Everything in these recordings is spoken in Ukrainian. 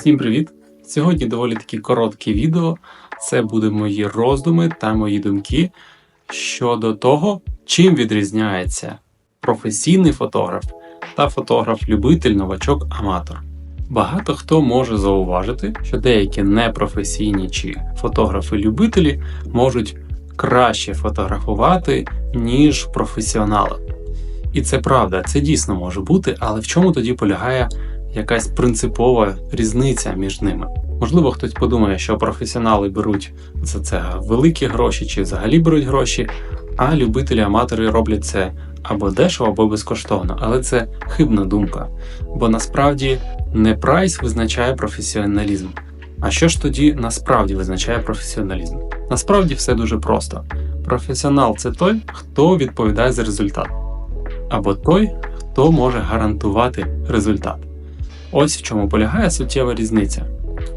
Всім привіт! Сьогодні доволі такі короткі відео. Це будуть мої роздуми та мої думки щодо того, чим відрізняється професійний фотограф та фотограф-любитель, новачок, аматор. Багато хто може зауважити, що деякі непрофесійні чи фотографи-любителі можуть краще фотографувати, ніж професіонали. І це правда, це дійсно може бути, але в чому тоді полягає якась принципова різниця між ними? Можливо, хтось подумає, що професіонали беруть за це великі гроші чи взагалі беруть гроші, а любителі-аматори роблять це або дешево, або безкоштовно. Але це хибна думка. Бо насправді не прайс визначає професіоналізм. А що ж тоді насправді визначає професіоналізм? Насправді все дуже просто. Професіонал це той, хто відповідає за результат, або той, хто може гарантувати результат. Ось в чому полягає суттєва різниця.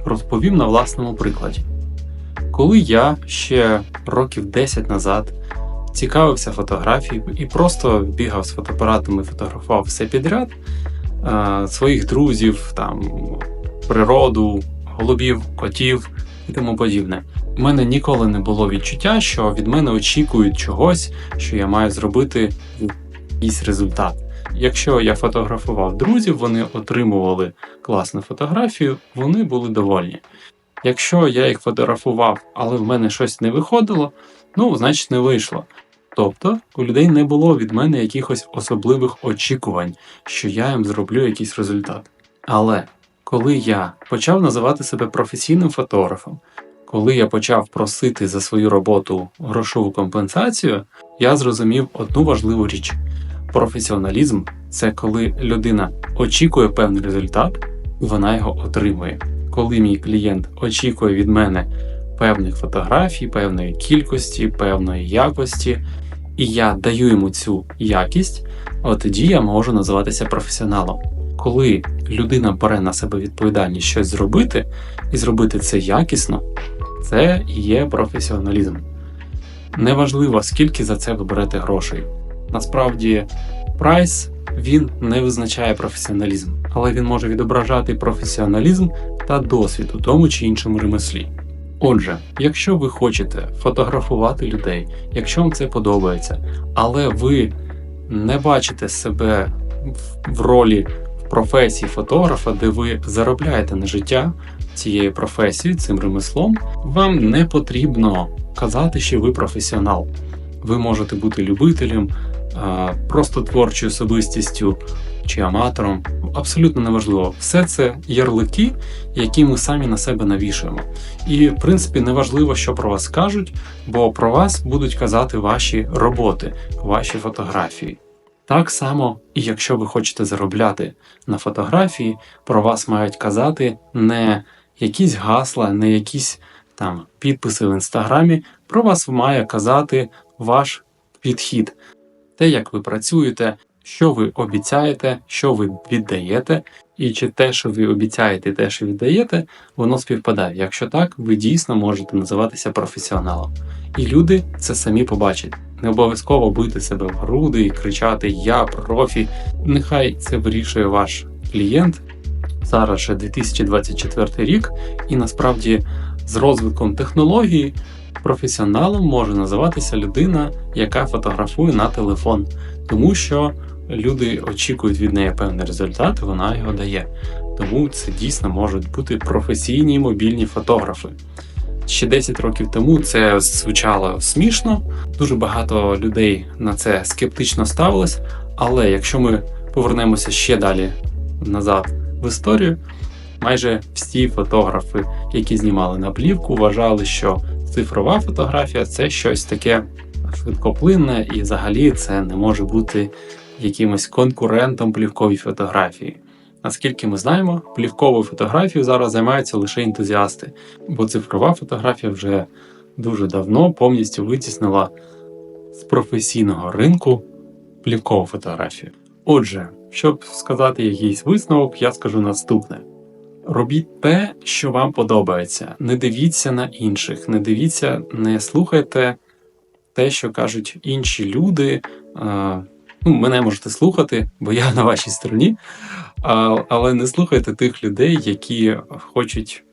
Розповім на власному прикладі. Коли я ще років 10 назад цікавився фотографією і просто бігав з фотоапаратом і фотографував все підряд, е, своїх друзів, там, природу, голубів, котів і тому подібне. У мене ніколи не було відчуття, що від мене очікують чогось, що я маю зробити якийсь результат. Якщо я фотографував друзів, вони отримували класну фотографію, вони були довольні. Якщо я їх фотографував, але в мене щось не виходило, ну, значить не вийшло. Тобто у людей не було від мене якихось особливих очікувань, що я їм зроблю якийсь результат. Але коли я почав називати себе професійним фотографом, коли я почав просити за свою роботу грошову компенсацію, я зрозумів одну важливу річ: професіоналізм це коли людина очікує певний результат, і вона його отримує. Коли мій клієнт очікує від мене певних фотографій, певної кількості, певної якості, і я даю йому цю якість, от тоді я можу називатися професіоналом. Коли людина бере на себе відповідальність щось зробити і зробити це якісно, це є професіоналізм. Неважливо, скільки за це ви берете грошей. Насправді, прайс він не визначає професіоналізм, але він може відображати професіоналізм та досвід у тому чи іншому ремеслі. Отже, якщо ви хочете фотографувати людей, якщо вам це подобається, але ви не бачите себе в ролі в професії фотографа, де ви заробляєте на життя цією професією, цим ремеслом, вам не потрібно казати, що ви професіонал. Ви можете бути любителем, просто творчою особистістю чи аматором. Абсолютно неважливо. Все це ярлики, які ми самі на себе навішуємо. І, в принципі, неважливо, що про вас кажуть, бо про вас будуть казати ваші роботи, ваші фотографії. Так само, і якщо ви хочете заробляти на фотографії, про вас мають казати не якісь гасла, не якісь там підписи в інстаграмі, про вас має казати ваш підхід, те, як ви працюєте, що ви обіцяєте, що ви віддаєте, і чи те, що ви обіцяєте, те, що віддаєте, воно співпадає. Якщо так, ви дійсно можете називатися професіоналом. І люди це самі побачать. Не обов'язково бити себе в груди і кричати Я профі. Нехай це вирішує ваш клієнт. Зараз ще 2024 рік, і насправді з розвитком технології професіоналом може називатися людина, яка фотографує на телефон, тому що люди очікують від неї певний результат, і вона його дає. Тому це дійсно можуть бути професійні мобільні фотографи. Ще 10 років тому це звучало смішно, дуже багато людей на це скептично ставилось. Але якщо ми повернемося ще далі назад в історію, майже всі фотографи, які знімали на плівку, вважали, що цифрова фотографія це щось таке швидкоплинне, і взагалі це не може бути якимось конкурентом плівковій фотографії. Наскільки ми знаємо, плівковою фотографією зараз займаються лише ентузіасти, бо цифрова фотографія вже дуже давно повністю витіснила з професійного ринку плівкову фотографію. Отже, щоб сказати якийсь висновок, я скажу наступне: робіть те, що вам подобається. Не дивіться на інших, не дивіться, не слухайте те, що кажуть інші люди Ну, мене можете слухати, бо я на вашій стороні. Але не слухайте тих людей, які хочуть,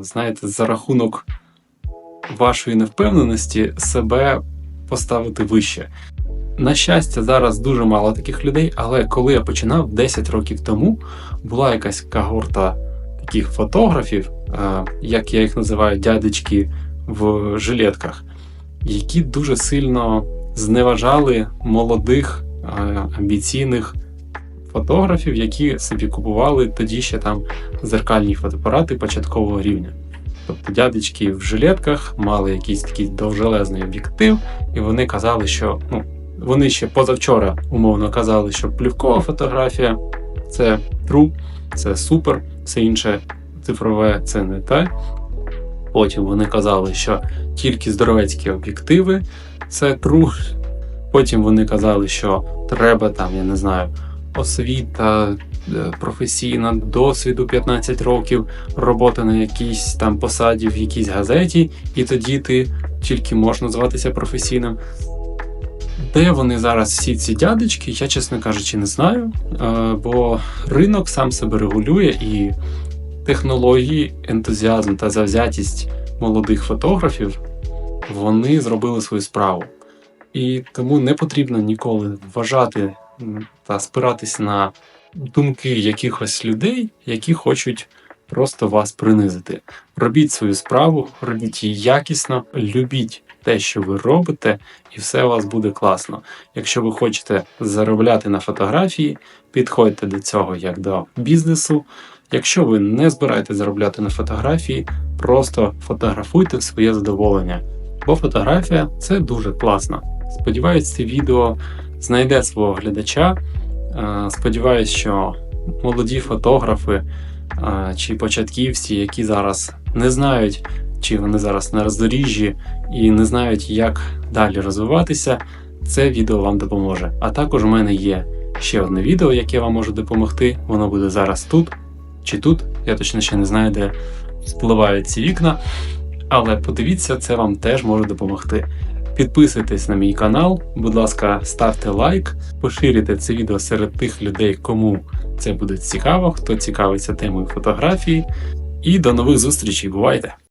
знаєте, за рахунок вашої невпевненості себе поставити вище. На щастя, зараз дуже мало таких людей, але коли я починав 10 років тому, була якась когорта таких фотографів, е, як я їх називаю, дядечки в жилетках, які дуже сильно зневажали молодих е, амбіційних фотографів, які собі купували тоді ще там зеркальні фотоапарати початкового рівня. Тобто дядечки в жилетках мали якийсь такий довжелезний об'єктив, і вони казали, що ну, вони ще позавчора умовно казали, що плівкова фотографія це true, це супер, все інше цифрове це не те. Потім вони казали, що тільки здоровецькі об'єктиви це true. Потім вони казали, що треба там, я не знаю, освіта е, професійна, досвіду 15 років, робота на якійсь там посаді в якійсь газеті, і тоді ти тільки можна зватися професійним. Де вони зараз всі ці дядечки, я, чесно кажучи, не знаю. Е, Бо ринок сам себе регулює і технології, ентузіазм та завзятість молодих фотографів вони зробили свою справу. І тому не потрібно ніколи вважати та спиратись на думки якихось людей, які хочуть просто вас принизити. Робіть свою справу, робіть її якісно, любіть те, що ви робите, і все у вас буде класно. Якщо ви хочете заробляти на фотографії, підходьте до цього як до бізнесу. Якщо ви не збираєтесь заробляти на фотографії, просто фотографуйте в своє задоволення. Бо фотографія це дуже класно. Сподіваюсь, це відео знайде свого глядача. Е, Сподіваюсь, що молоді фотографи е, чи початківці, які зараз не знають, чи вони зараз на роздоріжжі і не знають, як далі розвиватися, це відео вам допоможе. А також у мене є ще одне відео, яке вам може допомогти. Воно буде зараз тут чи тут. Я точно ще не знаю, де впливають ці вікна. Але подивіться, це вам теж може допомогти. Підписуйтесь на мій канал, будь ласка, ставте лайк, поширюйте це відео серед тих людей, кому це буде цікаво, хто цікавиться темою фотографії. І до нових зустрічей. Бувайте!